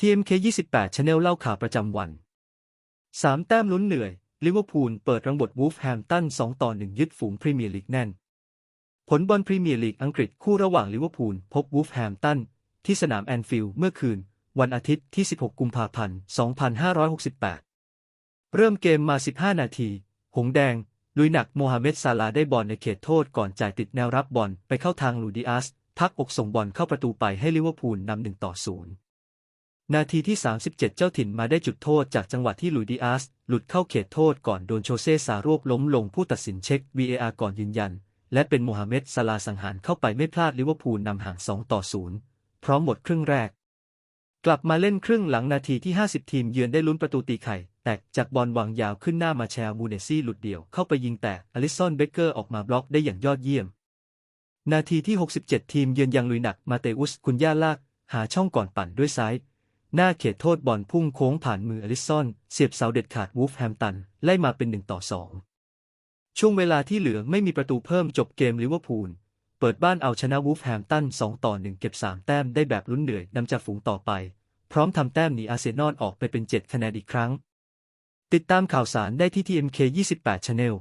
TMK 28 Channel เล่าข่าวประจำวัน 3 แต้มลุ้นเหนื่อย ลิเวอร์พูลเปิดรังบทวูฟแฮมตัน 2 ต่อ 1 ยึดฝูงพรีเมียร์ลีกแน่น ผลบอลพรีเมียร์ลีกอังกฤษคู่ระหว่างลิเวอร์พูลพบวูฟแฮมตัน ที่สนามแอนฟิลด์เมื่อคืน วันอาทิตย์ที่ 16 กุมภาพันธ์ 2568 เริ่มเกมมา 15 นาที หงแดง ลุยหนักโมฮัมเหม็ดซาลาได้บอลในเขตโทษก่อนจ่ายติดแนวรับบอลไปเข้าทางลูดิอัสพักอกส่งบอลเข้าประตูไปให้ลิเวอร์พูลนำหนึ่งต่อศู นาทีที่ 37 เจ้าถิ่นมาได้จุดโทษจากจังหวะที่ลุยดิอัสหลุดเข้าเขตโทษก่อนโดนโชเซ่ซาโรบล้มลงผู้ตัดสินเช็ค VAR ก่อนยืนยัน และเป็นโมฮัมเหม็ดซาลาสังหารเข้าไปไม่พลาดลิเวอร์พูลนำห่าง 2 ต่อ 0 พร้อมหมดครึ่งแรก กลับมาเล่นครึ่งหลังนาทีที่ 50 ทีมเยือนได้ลุ้นประตูตีไข่ แตกจากบอลวางยาวขึ้นหน้ามาแชร์มูเนซี่หลุดเดี่ยวเข้าไปยิงแต่อลิสันเบเกอร์ออกมาบล็อกได้อย่างยอดเยี่ยม นาทีที่ 67 ทีมเยือนยังลุยหนักมาเตอุสคุนย่าลาก หาช่องก่อนปั่นด้วยซ้าย หน้าเขตโทษบอลพุ่งโค้งผ่านมืออลิสันเสียบเสาเด็ดขาดวูฟแฮมตัน ไล่มาเป็น1ต่อ2ช่วงเวลาที่เหลือไม่มีประตูเพิ่มจบเกมลิเวอร์พูลเปิดบ้านเอาชนะวูฟแฮมตัน 2 ต่อ 1 เก็บ 3 แต้มได้แบบลุ้นเหนื่อยนำจากฝูงต่อไป พร้อมทำแต้มหนีอาร์เซนอลออกไปเป็น 7 คะแนนอีกครั้ง ติดตามข่าวสารได้ที่ TMK 28 Channel